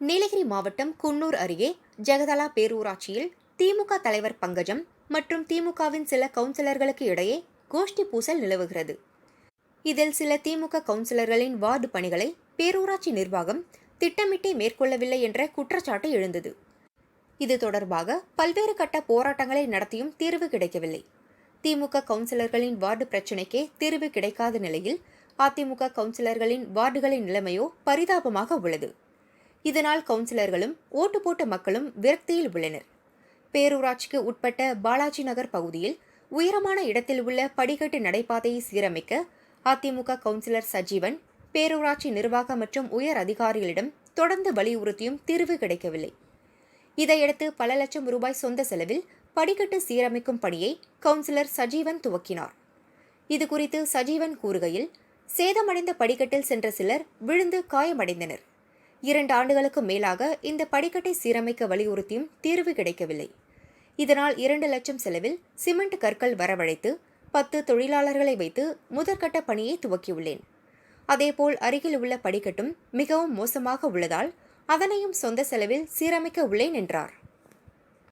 நீலகிரி மாவட்டம் குன்னூர் அருகே ஜெகதலா பேரூராட்சியில் திமுக தலைவர் பங்கஜம் மற்றும் திமுகவின் சில கவுன்சிலர்களுக்கு இடையே கோஷ்டி பூசல் நிலவுகிறது. இதில் சில திமுக கவுன்சிலர்களின் வார்டு பணிகளை பேரூராட்சி நிர்வாகம் திட்டமிட்டே மேற்கொள்ளவில்லை என்ற குற்றச்சாட்டு எழுந்தது. இது தொடர்பாக பல்வேறு கட்ட போராட்டங்களை நடத்தியும் தீர்வு கிடைக்கவில்லை. திமுக கவுன்சிலர்களின் வார்டு பிரச்சினைக்கே தீர்வு கிடைக்காத நிலையில் அதிமுக கவுன்சிலர்களின் வார்டுகளின் நிலைமையோ பரிதாபமாக உள்ளது. இதனால் கவுன்சிலர்களும் ஓட்டு போட்ட மக்களும் விரக்தியில் உள்ளனர். பேரூராட்சிக்கு உட்பட்ட பாலாஜி நகர் பகுதியில் உயரமான இடத்தில் உள்ள படிக்கட்டு நடைபாதையை சீரமைக்க அதிமுக கவுன்சிலர் சஜீவன் பேரூராட்சி நிர்வாக மற்றும் உயர் அதிகாரிகளிடம் தொடர்ந்து வலியுறுத்தியும் தீர்வு கிடைக்கவில்லை. இதையடுத்து பல லட்சம் ரூபாய் சொந்த செலவில் படிக்கட்டு சீரமைக்கும் பணியை கவுன்சிலர் சஜீவன் துவக்கினார். இதுகுறித்து சஜீவன் கூறுகையில் சேதமடைந்த படிக்கட்டில் சென்ற சிலர் விழுந்து காயமடைந்தனர். இரண்டு ஆண்டுகளுக்கு மேலாக இந்த படிக்கட்டை சீரமைக்க வலியுறுத்தியும் தீர்வு கிடைக்கவில்லை. இதனால் இரண்டு லட்சம் செலவில் சிமெண்ட் கற்கள் வரவழைத்து பத்து தொழிலாளர்களை வைத்து முதற்கட்ட பணியை துவக்கியுள்ளேன். அதேபோல் அருகில் உள்ள படிக்கட்டும் மிகவும் மோசமாக உள்ளதால் அதனையும் சொந்த செலவில் சீரமைக்க உள்ளேன் என்றார்.